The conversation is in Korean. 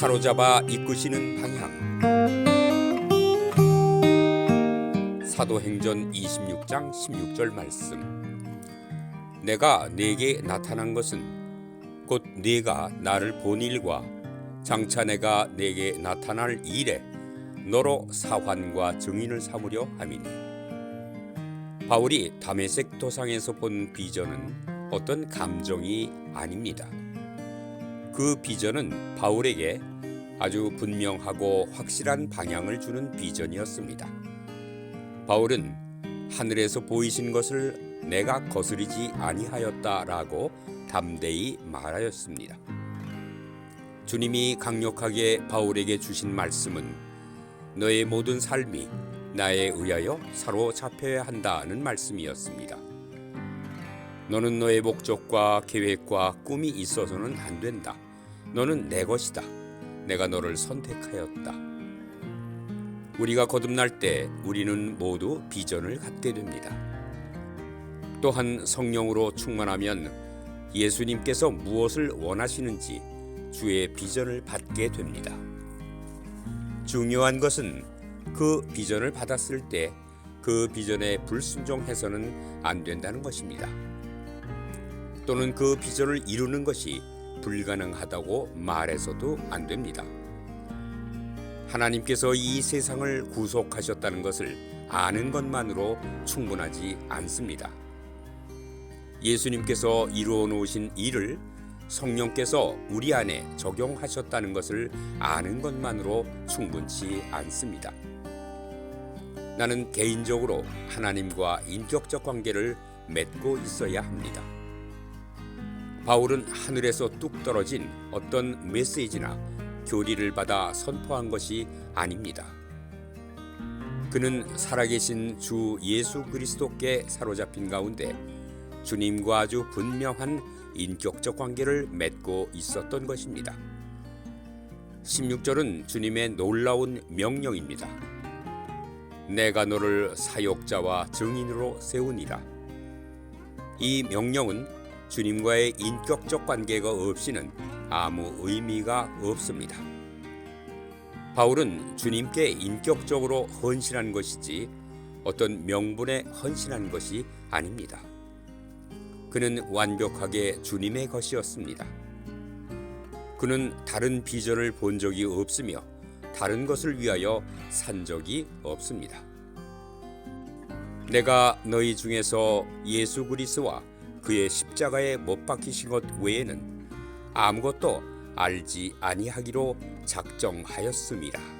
사로잡아 이끄시는 방향. 사도행전 26장 16절 말씀. 내가 네게 나타난 것은 곧 네가 나를 본 일과 장차 내가 네게 나타날 일에 너로 사환과 증인을 삼으려 함이니. 바울이 다메섹 도상에서 본 비전은 어떤 감정이 아닙니다. 그 비전은 바울에게 아주 분명하고 확실한 방향을 주는 비전이었습니다. 바울은 하늘에서 보이신 것을 내가 거스리지 아니하였다라고 담대히 말하였습니다. 주님이 강력하게 바울에게 주신 말씀은 너의 모든 삶이 나에 의하여 사로잡혀야 한다는 말씀이었습니다. 너는 너의 목적과 계획과 꿈이 있어서는 안 된다. 너는 내 것이다. 내가 너를 선택하였다. 우리가 거듭날 때 우리는 모두 비전을 갖게 됩니다. 또한 성령으로 충만하면 예수님께서 무엇을 원하시는지 주의 비전을 받게 됩니다. 중요한 것은 그 비전을 받았을 때 그 비전에 불순종해서는 안 된다는 것입니다. 또는 그 비전을 이루는 것이 불가능하다고 말해서도 안 됩니다. 하나님께서 이 세상을 구속하셨다는 것을 아는 것만으로 충분하지 않습니다. 예수님께서 이루어 놓으신 일을 성령께서 우리 안에 적용하셨다는 것을 아는 것만으로 충분치 않습니다. 나는 개인적으로 하나님과 인격적 관계를 맺고 있어야 합니다. 바울은 하늘에서 뚝 떨어진 어떤 메시지나 교리를 받아 선포한 것이 아닙니다. 그는 살아계신 주 예수 그리스도께 사로잡힌 가운데 주님과 아주 분명한 인격적 관계를 맺고 있었던 것입니다. 16절은 주님의 놀라운 명령입니다. 내가 너를 사역자와 증인으로 세우니라. 이 명령은 주님과의 인격적 관계가 없이는 아무 의미가 없습니다. 바울은 주님께 인격적으로 헌신한 것이지 어떤 명분에 헌신한 것이 아닙니다. 그는 완벽하게 주님의 것이었습니다. 그는 다른 비전을 본 적이 없으며 다른 것을 위하여 산 적이 없습니다. 내가 너희 중에서 예수 그리스와 그의 십자가에 못 박히신 것 외에는 아무것도 알지 아니하기로 작정하였음이라.